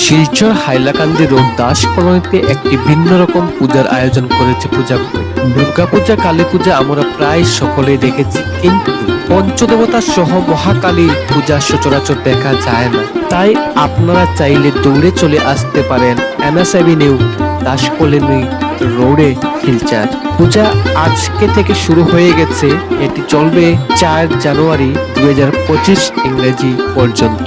Silchar Hailakandi road Das কলোনিতে একটি ভিন্ন রকম পূজার আয়োজন করেছে পূজা কমিটি দুর্গা পূজা কালী পূজা আমরা প্রায় সকলেই দেখেছি, কিন্তু পঞ্চদেবতা সহ মহাকালী পূজা সচরাচর দেখা যায় না। তাই আপনারা চাইলে দৌড়ে চলে আসতে পারেন এনএস অ্যাভিনিউ দাস কলোনি রোডে শিলচর। পূজা আজকে থেকে শুরু হয়ে গেছে, এটি চলবে চার জানুয়ারি দুই হাজার পঁচিশ ইংরেজি পর্যন্ত।